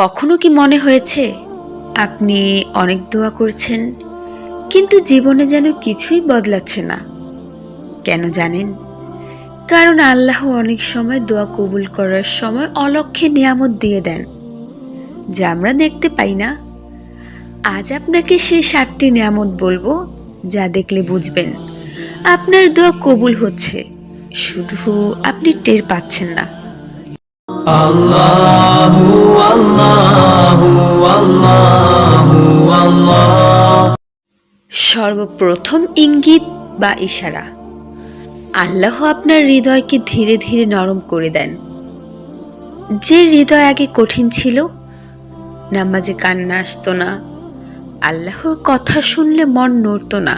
কখনো কি মনে হয়েছে, আপনি অনেক দোয়া করছেন, কিন্তু জীবনে যেন কিছুই বদলাচ্ছে না? কেন জানেন? কারণ আল্লাহ অনেক সময় দোয়া কবুল করার সময় অলক্ষে নিয়ামত দিয়ে দেন, যা আমরা দেখতে পাই না। আজ আপনাকে সেই সাতটি নিয়ামত বলব, যা দেখলে বুঝবেন, আপনার দোয়া কবুল হচ্ছে, শুধু আপনি টের পাচ্ছেন না। Allahu সর্বপ্রথম ইঙ্গিত বা ইশারা। আল্লাহ আপনার হৃদয়কে ধীরে ধীরে নরম করে দেন। যে হৃদয় আগে কঠিন ছিল, নামাজে কান্না আসতো না, আল্লাহর কথা শুনলে মন নড়তো না।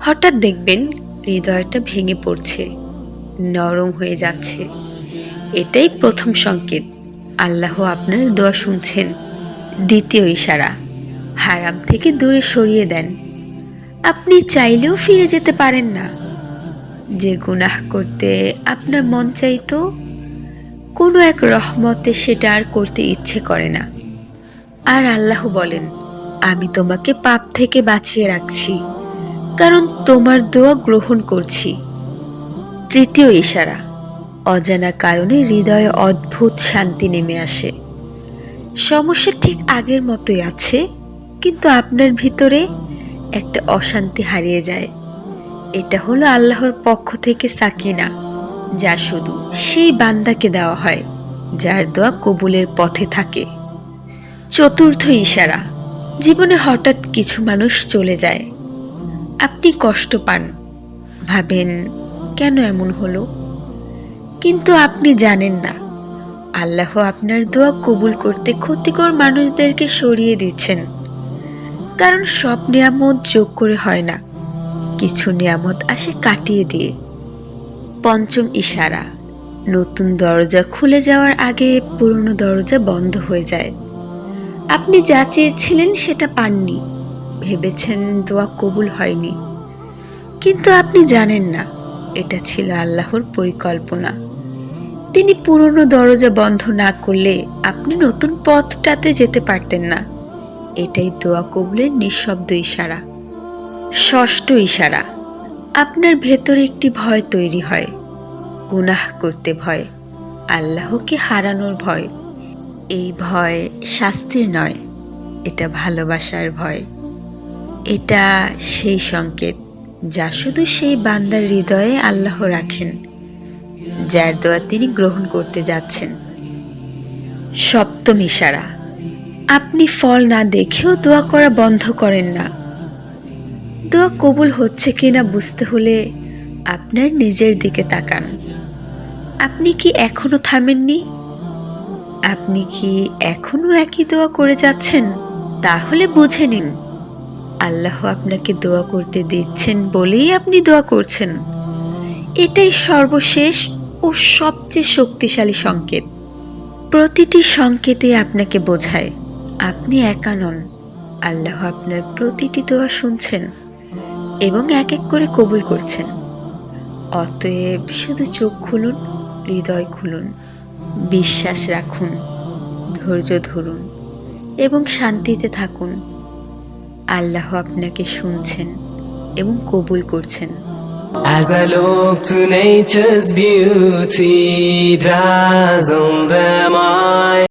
হঠাৎ দেখবেন হৃদয়টা ভেঙে পড়ছে, নরম হয়ে যাচ্ছে। এটাই প্রথম সংকেত। আল্লাহ আপনার দোয়া শুনছেন। দ্বিতীয় ইশারা, হারাম থেকে দূরে সরিয়ে দেন। আপনি চাইলেও ফিরে যেতে পারেন না। যে গুনাহ করতে আপনার মন চাইতো, কোনো এক রহমতে সেটা আর করতে ইচ্ছে করে না। আর আল্লাহ বলেন, আমি তোমাকে পাপ থেকে বাঁচিয়ে রাখছি, কারণ তোমার দোয়া গ্রহণ করছি। তৃতীয় ইশারা, অজানা কারণে হৃদয়ে অদ্ভুত শান্তি নেমে আসে। সমস্যা ঠিক আগের মতোই আছে, কিন্তু আপনার ভিতরে একটা অশান্তি হারিয়ে যায়। এটা হলো আল্লাহর পক্ষ থেকে সাকিনা যা শুধু সেই বান্দাকে দেওয়া হয়, যার দোয়া কবুলের পথে থাকে। চতুর্থ ইশারা, জীবনে হঠাৎ কিছু মানুষ চলে যায়। আপনি কষ্ট পান, ভাবেন, কেন এমন হলো? কিন্তু আপনি জানেন না। আল্লাহ আপনার দোয়া কবুল করতে ক্ষতিকর মানুষদেরকে সরিয়ে দিচ্ছেন। কারণ সব নিয়ামত যোগ করে হয় না। কিছু নিয়ামত আসে কাটিয়ে দিয়ে। পঞ্চম ইশারা, নতুন দরজা খুলে যাওয়ার আগে পুরনো দরজা বন্ধ হয়ে যায়। আপনি যা চেয়েছিলেন সেটা পাননি, ভেবেছেন দোয়া কবুল হয়নি। কিন্তু আপনি জানেন না, এটা ছিল আল্লাহর পরিকল্পনা। তিনি পুরনো দরজা বন্ধ না করলে আপনি নতুন পথটাতে যেতে পারতেন না। এটাই দোয়া কবুলের নিঃশব্দ ইশারা। ষষ্ঠ ইশারা, আপনার ভেতরে একটি ভয় তৈরি হয়, গুনাহ করতে ভয়, আল্লাহকে হারানোর ভয়। এই ভয় শাস্তির নয়, এটা ভালোবাসার ভয়। এটা সেই সংকেত যা শুধু সেই বান্দার হৃদয়ে আল্লাহ রাখেন, যার দোয়া তিনি গ্রহণ করতে যাচ্ছেন। সপ্তম ইশারা আপনি ফল না দেখেও দোয়া করা বন্ধ করেন না। দোয়া কবুল হচ্ছে কিনা বুঝতে হলে আপনার নিজের দিকে তাকান। আপনি কি এখনও থামেননি? আপনি কি এখনও একই দোয়া করে যাচ্ছেন? তাহলে বুঝে নিন। আল্লাহ আপনাকে দোয়া করতে দিচ্ছেন বলেই আপনি দোয়া করছেন। এটাই সর্বশেষ ও সবচেয়ে শক্তিশালী সংকেত। প্রতিটি সংকেতে আপনাকে বোঝায়। আপনি একা নন। আল্লাহ আপনার প্রতিটি দোয়া শুনছেন এবং এক এক করে কবুল করছেন। অতএব শুধু চোখ খুলুন হৃদয় খুলুন বিশ্বাস রাখুন ধৈর্য ধরুন এবং শান্তিতে থাকুন। আল্লাহ আপনাকে শুনছেন এবং কবুল করছেন। As I look to nature's beauty, dazzled am I.